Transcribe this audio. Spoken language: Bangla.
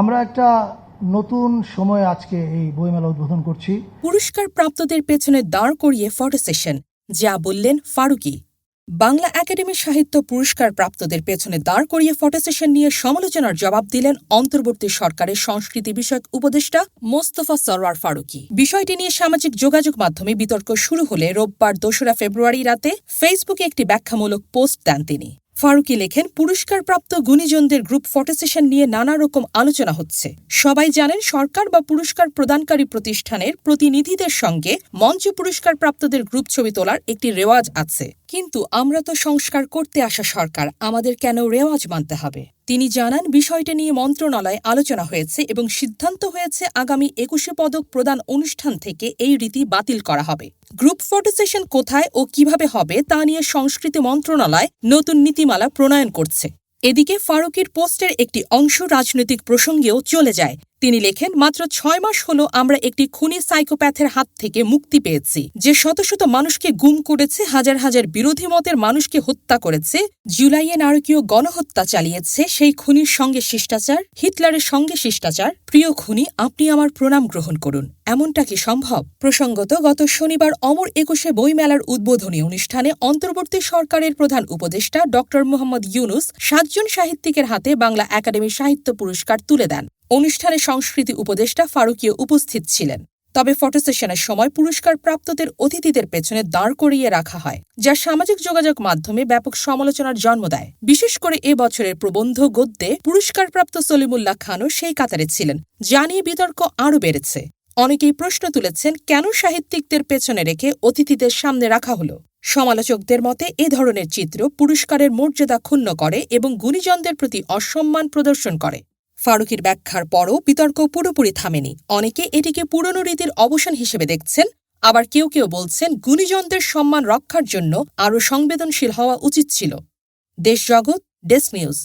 আমরা একটা নতুন সময় আজকে এই বইমেলা উদ্বোধন করছি। পুরস্কার প্রাপ্তদের পেছনে দাঁড় করিয়ে ফটো সেশন, যা বললেন ফারুকি। বাংলা একাডেমি সাহিত্য পুরস্কার প্রাপ্তদের পেছনে দাঁড় করিয়ে ফটো সেশন নিয়ে সমালোচনার জবাব দিলেন অন্তর্বর্তী সরকারের সংস্কৃতি বিষয়ক উপদেষ্টা মোস্তফা সরওয়ার ফারুকি। বিষয়টি নিয়ে সামাজিক যোগাযোগ মাধ্যমে বিতর্ক শুরু হলে রোববার দোসরা ফেব্রুয়ারি রাতে ফেসবুকে একটি ব্যাখ্যামূলক পোস্ট দেন তিনি। ফারুকি লেখেন, পুরস্কারপ্রাপ্ত গুণীজনদের গ্রুপ ফটো সেশন নিয়ে নানা রকম আলোচনা হচ্ছে। সবাই জানেন, সরকার বা পুরস্কার প্রদানকারী প্রতিষ্ঠানের প্রতিনিধিদের সঙ্গে মঞ্চ পুরস্কারপ্রাপ্তদের গ্রুপ ছবি তোলার একটি রেওয়াজ আছে। কিন্তু আমরা তো সংস্কার করতে আসা সরকার, আমাদের কেন রেওয়াজ মানতে হবে? তিনি জানান, বিষয়টি নিয়ে মন্ত্রণালয়ে আলোচনা হয়েছে এবং সিদ্ধান্ত হয়েছে আগামী একুশে পদক প্রদান অনুষ্ঠান থেকে এই রীতি বাতিল করা হবে। গ্রুপ ফটো সেশন কোথায় ও কীভাবে হবে তা নিয়ে সংস্কৃতি মন্ত্রণালয় নতুন নীতিমালা প্রণয়ন করছে। এদিকে ফারুকের পোস্টের একটি অংশ রাজনৈতিক প্রসঙ্গেও চলে যায়। তিনি লেখেন, মাত্র ছয় মাস হল আমরা একটি খুনি সাইকোপ্যাথের হাত থেকে মুক্তি পেয়েছি। যে শত শত মানুষকে গুম করেছে, হাজার হাজার বিরোধী মতের মানুষকে হত্যা করেছে, জুলাইয়ে নারকীয় গণহত্যা চালিয়েছে, সেই খুনির সঙ্গে শিষ্টাচার, হিটলারের সঙ্গে শিষ্টাচার। প্রিয় খুনি, আপনি আমার প্রণাম গ্রহণ করুন। এমনটা কি সম্ভব? প্রসঙ্গত, গত শনিবার অমর একুশে বইমেলার উদ্বোধনী অনুষ্ঠানে অন্তর্বর্তী সরকারের প্রধান উপদেষ্টা ড মোহাম্মদ ইউনুস সাতজন সাহিত্যিকের হাতে বাংলা একাডেমি সাহিত্য পুরস্কার তুলে দেন। অনুষ্ঠানে সংস্কৃতি উপদেষ্টা ফারুকীয় উপস্থিত ছিলেন। তবে ফটো সেশনের সময় পুরস্কার প্রাপ্তদের অতিথিদের পেছনে দাঁড় করিয়ে রাখা হয়, যা সামাজিক যোগাযোগ মাধ্যমে ব্যাপক সমালোচনার জন্ম দেয়। বিশেষ করে এ বছরের প্রবন্ধ গদ্যে পুরস্কারপ্রাপ্ত সলিমুল্লাহ খানও সেই কাতারে ছিলেন, যা নিয়ে বিতর্ক আরও বেড়েছে। অনেকেই প্রশ্ন তুলেছেন, কেন সাহিত্যিকদের পেছনে রেখে অতিথিদের সামনে রাখা হলো? সমালোচকদের মতে, এ ধরনের চিত্র পুরস্কারের মর্যাদা ক্ষুণ্ণ করে এবং গুণীজনদের প্রতি অসম্মান প্রদর্শন করে। ফারুকের ব্যাখ্যার পরও বিতর্ক পুরোপুরি থামেনি। অনেকে এটিকে পুরনো রীতির অবসান হিসেবে দেখছেন, আবার কেউ কেউ বলছেন গুণীজনদের সম্মান রক্ষার জন্য আরও সংবেদনশীল হওয়া উচিত ছিল। Deshjagat desk news.